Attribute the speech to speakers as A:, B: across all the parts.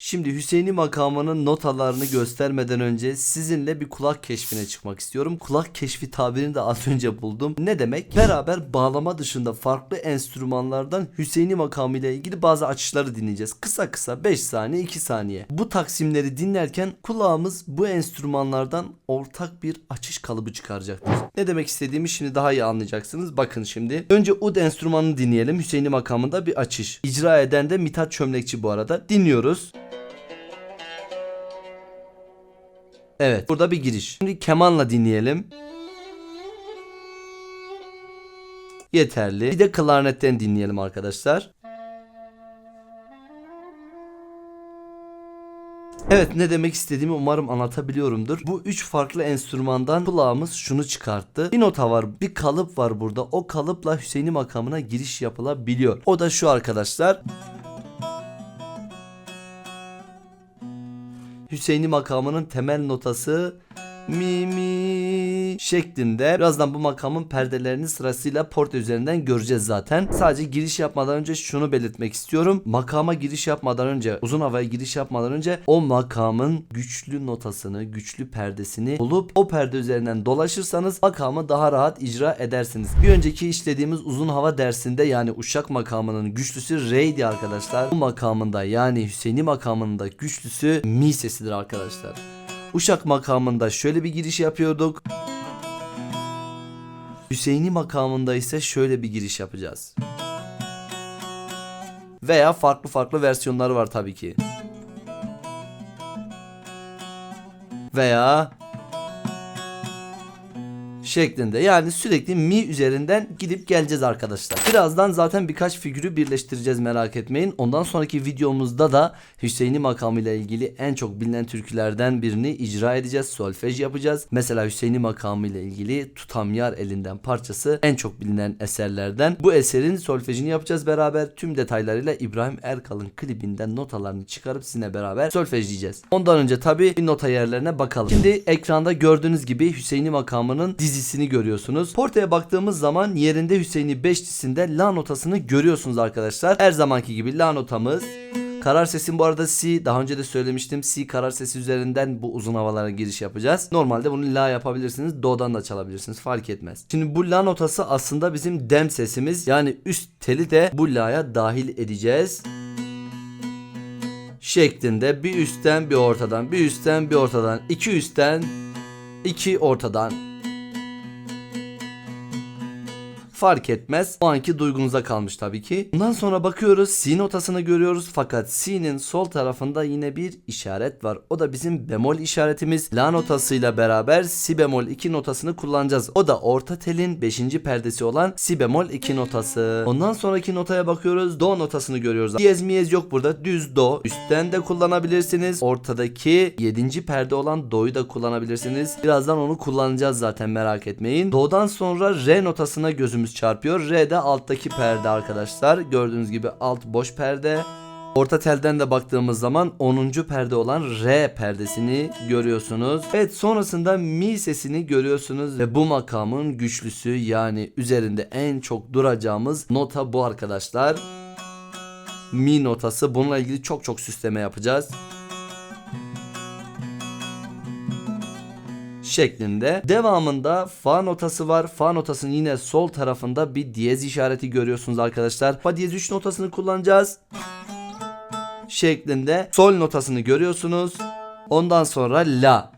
A: Şimdi Hüseyin'i makamının notalarını göstermeden önce sizinle bir kulak keşfine çıkmak istiyorum. Kulak keşfi tabirini de az önce buldum. Ne demek? Beraber bağlama dışında farklı enstrümanlardan Hüseyin'i makamı ile ilgili bazı açışları dinleyeceğiz. Kısa kısa 5 saniye 2 saniye. Bu taksimleri dinlerken kulağımız bu enstrümanlardan ortak bir açış kalıbı çıkaracaktır. Ne demek istediğimi şimdi daha iyi anlayacaksınız. Bakın şimdi. Önce ud enstrümanını dinleyelim. Hüseyin'i makamında bir açış. İcra eden de Mithat Çömlekçi bu arada. Dinliyoruz. Evet burada bir giriş. Şimdi kemanla dinleyelim. Yeterli. Bir de klarnetten dinleyelim arkadaşlar. Evet ne demek istediğimi umarım anlatabiliyorumdur. Bu üç farklı enstrümandan kulağımız şunu çıkarttı. Bir nota var, bir kalıp var burada. O kalıpla Hüseyin'i makamına giriş yapılabiliyor. O da şu arkadaşlar. Hüseyin'i makamının temel notası mi mi şeklinde. Birazdan bu makamın perdelerini sırasıyla porta üzerinden göreceğiz zaten. Sadece giriş yapmadan önce şunu belirtmek istiyorum. Makama giriş yapmadan önce, uzun havaya giriş yapmadan önce o makamın güçlü notasını, güçlü perdesini bulup o perde üzerinden dolaşırsanız makamı daha rahat icra edersiniz. Bir önceki işlediğimiz uzun hava dersinde yani uşak makamının güçlüsü re'ydi arkadaşlar. Bu makamında yani Hüseyin'i makamında güçlüsü mi sesidir arkadaşlar. Uşak makamında şöyle bir giriş yapıyorduk. Hüseyin'i makamında ise şöyle bir giriş yapacağız. Veya farklı farklı versiyonları var tabii ki. Veya şeklinde. Yani sürekli mi üzerinden gidip geleceğiz arkadaşlar. Birazdan zaten birkaç figürü birleştireceğiz merak etmeyin. Ondan sonraki videomuzda da Hüseyin'i makamıyla ilgili en çok bilinen türkülerden birini icra edeceğiz. Solfej yapacağız. Mesela Hüseyin'i makamıyla ilgili Tutam Yar elinden parçası en çok bilinen eserlerden. Bu eserin solfejini yapacağız beraber. Tüm detaylarıyla İbrahim Erkal'ın klibinden notalarını çıkarıp sizinle beraber solfejleyeceğiz. Ondan önce tabi nota yerlerine bakalım. Şimdi ekranda gördüğünüz gibi Hüseyin'i makamının dizisini görüyorsunuz. Portaya baktığımız zaman yerinde Hüseyin'i beşlisinde la notasını görüyorsunuz arkadaşlar. Her zamanki gibi la notamız Karar sesim bu arada si. Daha önce de söylemiştim. Si karar sesi üzerinden bu uzun havalara giriş yapacağız. Normalde bunu la yapabilirsiniz. Do'dan da çalabilirsiniz. Fark etmez. Şimdi bu la notası aslında bizim dem sesimiz. Yani üst teli de bu la'ya dahil edeceğiz. Şeklinde bir üstten bir ortadan, bir üstten bir ortadan, iki üstten, iki ortadan. Fark etmez. O anki duygunuza kalmış tabii ki. Bundan sonra bakıyoruz. Si notasını görüyoruz. Fakat Si'nin sol tarafında yine bir işaret var. O da bizim bemol işaretimiz. La notasıyla beraber Si bemol 2 notasını kullanacağız. O da orta telin 5. perdesi olan Si bemol 2 notası. Ondan sonraki notaya bakıyoruz. Do notasını görüyoruz. Diyez miyez yok burada. Düz do. Üstten de kullanabilirsiniz. Ortadaki 7. perde olan do'yu da kullanabilirsiniz. Birazdan onu kullanacağız zaten merak etmeyin. Do'dan sonra re notasına gözümüz çarpıyor. Re de alttaki perde arkadaşlar. Gördüğünüz gibi alt boş perde. Orta telden de baktığımız zaman 10. perde olan re perdesini görüyorsunuz. Evet sonrasında mi sesini görüyorsunuz ve bu makamın güçlüsü yani üzerinde en çok duracağımız nota bu arkadaşlar. Mi notası bununla ilgili çok çok süsleme yapacağız. Şeklinde. Devamında fa notası var. Fa notasının yine sol tarafında bir diyez işareti görüyorsunuz arkadaşlar. Fa diyez 3 notasını kullanacağız. Şeklinde. Sol notasını görüyorsunuz. Ondan sonra la.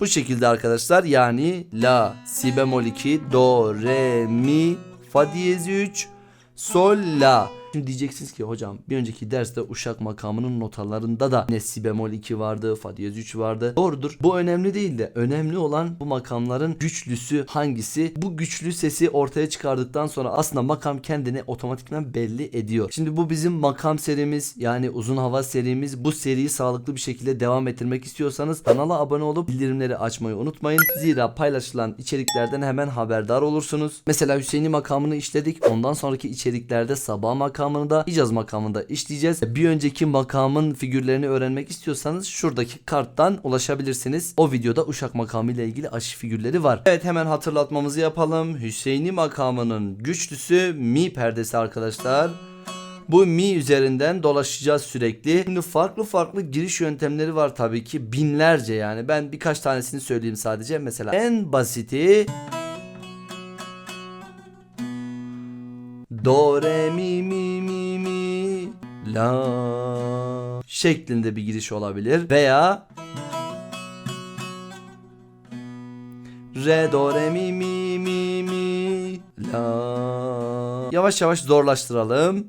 A: Bu şekilde arkadaşlar yani la, si bemol 2, do, re, mi, fa diyez 3, sol, la. Şimdi diyeceksiniz ki hocam bir önceki derste uşak makamının notalarında da yine si bemol 2 vardı, fa diyez 3 vardı. Doğrudur. Bu önemli değil de önemli olan bu makamların güçlüsü hangisi? Bu güçlü sesi ortaya çıkardıktan sonra aslında makam kendini otomatikman belli ediyor. Şimdi bu bizim makam serimiz yani uzun hava serimiz. Bu seriyi sağlıklı bir şekilde devam ettirmek istiyorsanız kanala abone olup bildirimleri açmayı unutmayın. Zira paylaşılan içeriklerden hemen haberdar olursunuz. Mesela Hüseyin'i makamını işledik. Ondan sonraki içeriklerde sabah makamını da makamında işleyeceğiz. Bir önceki makamın figürlerini öğrenmek istiyorsanız şuradaki karttan ulaşabilirsiniz. O videoda Uşak makamı ile ilgili aşı figürleri var. Evet hemen hatırlatmamızı yapalım. Hüseyin'i makamının güçlüsü mi perdesi arkadaşlar. Bu mi üzerinden dolaşacağız sürekli. Şimdi farklı farklı giriş yöntemleri var tabii ki binlerce yani. Ben birkaç tanesini söyleyeyim sadece. Mesela en basiti Do re mi mi mi mi la şeklinde bir giriş olabilir veya Re do re mi mi mi mi la Yavaş yavaş zorlaştıralım.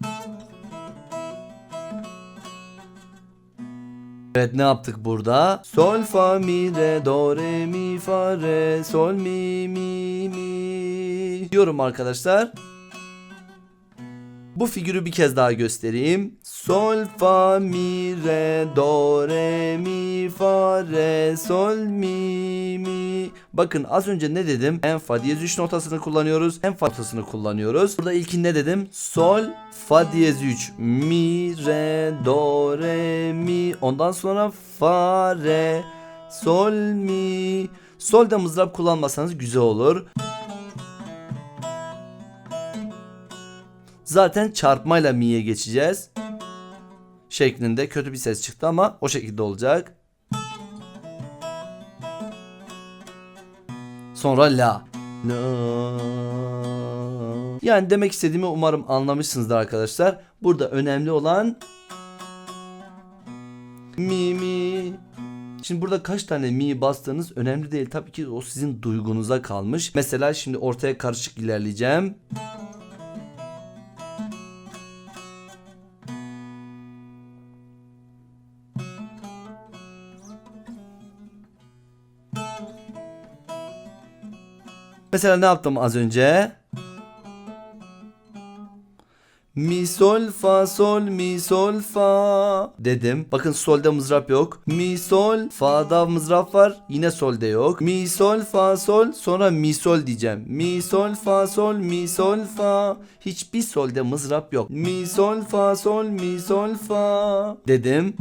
A: Evet ne yaptık burada? Sol fa mi re do re mi fa re sol mi mi mi diyorum arkadaşlar. Bu figürü bir kez daha göstereyim. Sol fa mi re do re mi fa re sol mi mi. Bakın az önce ne dedim? En fa diyez 3 notasını kullanıyoruz. En fa notasını kullanıyoruz. Burada ilkin ne dedim? Sol fa diyez 3 mi re do re mi. Ondan sonra fa re sol mi. Solda mızrap kullanmasanız güzel olur. Zaten çarpmayla mi'ye geçeceğiz. Şeklinde kötü bir ses çıktı ama o şekilde olacak. Sonra la. Yani demek istediğimi umarım anlamışsınızdır arkadaşlar. Burada önemli olan mi mi. Şimdi burada kaç tane mi bastığınız önemli değil. Tabii ki o sizin duygunuza kalmış. Mesela şimdi ortaya karışık ilerleyeceğim. Mesela ne yaptım az önce? Mi sol fa sol mi sol fa dedim. Bakın solda mızrap yok. Mi sol fa'da mızrap var. Yine solde yok. Mi sol fa sol sonra mi sol diyeceğim. Mi sol fa sol mi sol fa. Hiçbir solde mızrap yok. Mi sol fa sol mi sol fa dedim.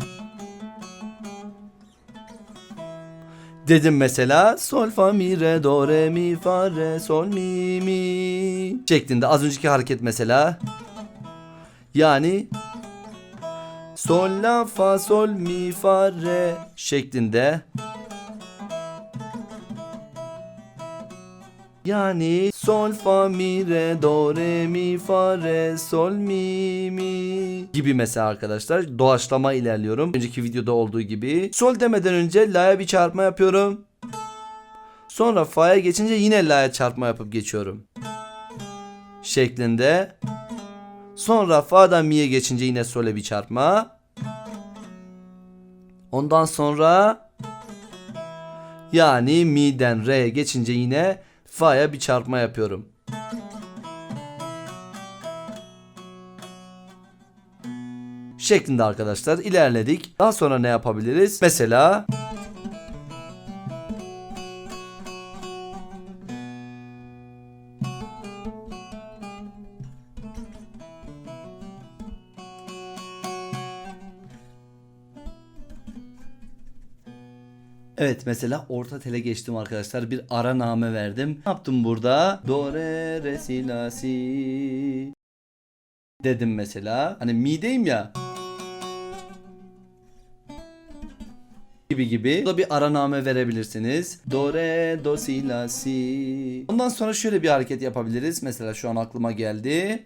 A: Dedim mesela sol fa mi re do re mi fa re sol mi mi şeklinde az önceki hareket mesela. Yani sol la fa sol mi fa re şeklinde. Yani sol fa mi re do re mi fa re sol mi mi gibi mesela arkadaşlar doğaçlama ilerliyorum. Önceki videoda olduğu gibi. Sol demeden önce la'ya bir çarpma yapıyorum. Sonra fa'ya geçince yine la'ya çarpma yapıp geçiyorum. Şeklinde. Sonra fa'dan mi'ye geçince yine sol'e bir çarpma. Ondan sonra yani mi'den re'ye geçince yine fa'ya bir çarpma yapıyorum. Şeklinde arkadaşlar ilerledik. Daha sonra ne yapabiliriz? Mesela Evet mesela orta tele geçtim arkadaşlar. Bir ara name verdim. Ne yaptım burada? Do re re si la si dedim mesela. Hani mi'deyim ya. gibi gibi. Burada bir ara name verebilirsiniz. Do re do si la si. Ondan sonra şöyle bir hareket yapabiliriz. Mesela şu an aklıma geldi.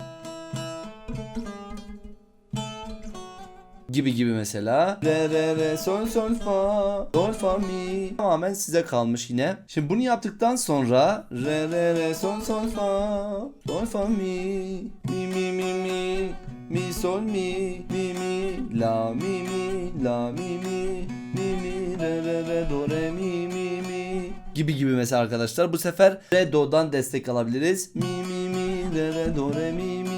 A: Gibi gibi mesela. Re re re sol sol fa sol fa mi. Tamamen size kalmış yine. Şimdi bunu yaptıktan sonra re re re sol sol fa sol fa mi. Mi mi mi mi. Mi sol mi. Mi mi. La mi mi. La mi mi. Mi mi. Re re re do re mi mi mi. Gibi gibi mesela arkadaşlar. Bu sefer re do'dan destek alabiliriz. Mi mi mi. Re re do re mi mi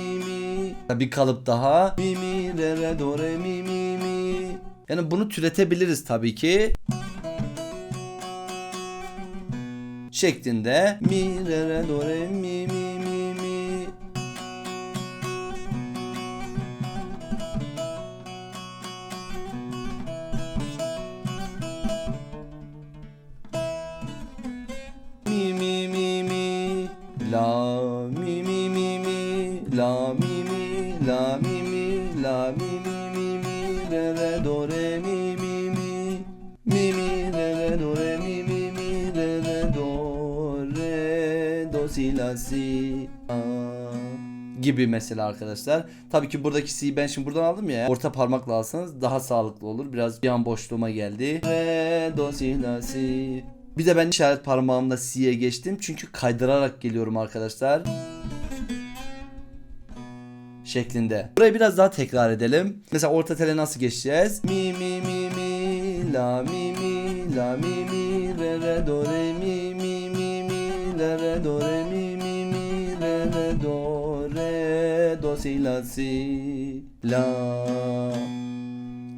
A: bir kalıp daha. Mi mi re re do re mi mi mi. Yani bunu türetebiliriz tabii ki. Şeklinde mi re re do re mi mi mi mi. Mi mi mi mi la mi la mi mi la mi mi mi mi re re do re mi mi mi mi mi re re do re mi mi mi re re do re do si la si gibi mesela arkadaşlar. Tabii ki buradaki si'yi ben şimdi buradan aldım ya. Orta parmakla alsanız daha sağlıklı olur. Biraz bir an boşluğuma geldi. Re do si la si. Bir de ben işaret parmağımla si'ye geçtim. Çünkü kaydırarak geliyorum arkadaşlar. Şeklinde. Burayı biraz daha tekrar edelim. Mesela orta tele nasıl geçeceğiz? Mi mi mi mi la mi mi la mi mi re re do re mi mi mi mi la re do re mi mi mi re re do re do si la si la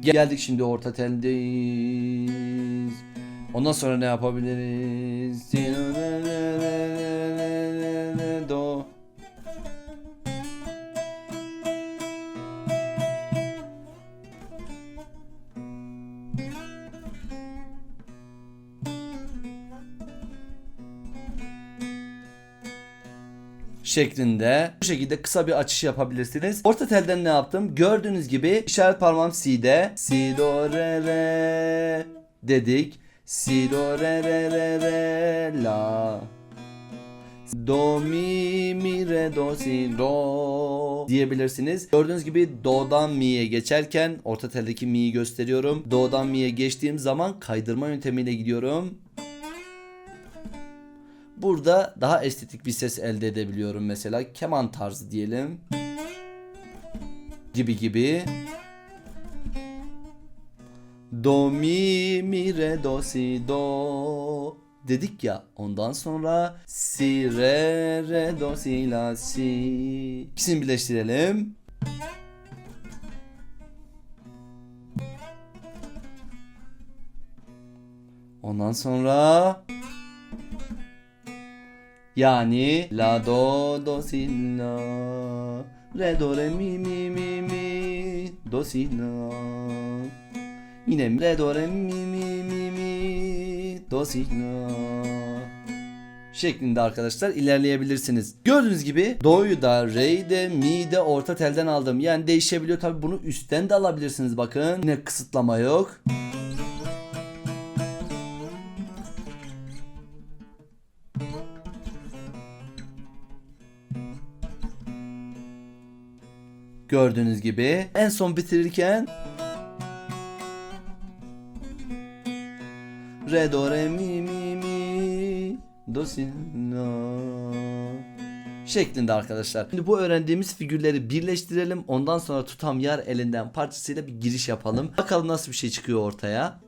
A: Geldik şimdi orta teldeyiz. Ondan sonra ne yapabiliriz? Şeklinde bu şekilde kısa bir açış yapabilirsiniz. Orta telden ne yaptım? Gördüğünüz gibi işaret parmağım C'de. Si do re re dedik. Si do re re re re la. Do mi mi re do si do diyebilirsiniz. Gördüğünüz gibi do'dan mi'ye geçerken orta teldeki mi'yi gösteriyorum. Do'dan mi'ye geçtiğim zaman kaydırma yöntemiyle gidiyorum. Burada daha estetik bir ses elde edebiliyorum mesela. Keman tarzı diyelim. Gibi gibi. Do mi mi re do si do dedik ya. Ondan sonra si re re do si la si. İkisini birleştirelim. Ondan sonra yani la do do si la re do re mi mi mi mi do si la Yine re do re mi mi mi mi do si la şeklinde arkadaşlar ilerleyebilirsiniz. Gördüğünüz gibi do'yu da re'yi de mi de orta telden aldım. Yani değişebiliyor tabi bunu üstten de alabilirsiniz bakın. Yine kısıtlama yok. Gördüğünüz gibi en son bitirirken Re do re mi mi mi do si la şeklinde arkadaşlar. Şimdi bu öğrendiğimiz figürleri birleştirelim. Ondan sonra tutam yar elinden parçasıyla bir giriş yapalım. Bakalım nasıl bir şey çıkıyor ortaya.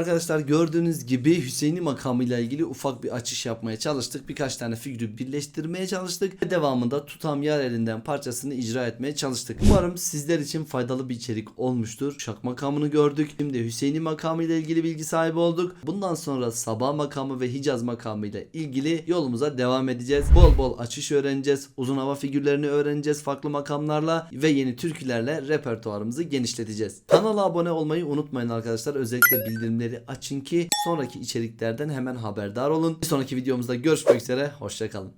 A: Arkadaşlar gördüğünüz gibi Hüseyin'i makamıyla ilgili ufak bir açış yapmaya çalıştık. Birkaç tane figürü birleştirmeye çalıştık. Ve devamında tutam yar elinden parçasını icra etmeye çalıştık. Umarım sizler için faydalı bir içerik olmuştur. Uşak makamını gördük. Şimdi Hüseyin'i makamıyla ilgili bilgi sahibi olduk. Bundan sonra Sabah makamı ve Hicaz makamıyla ilgili yolumuza devam edeceğiz. Bol bol açış öğreneceğiz. Uzun hava figürlerini öğreneceğiz farklı makamlarla ve yeni türkülerle repertuarımızı genişleteceğiz. Kanala abone olmayı unutmayın arkadaşlar. Özellikle bildirimleri açın ki sonraki içeriklerden hemen haberdar olun. Bir sonraki videomuzda görüşmek üzere. Hoşçakalın.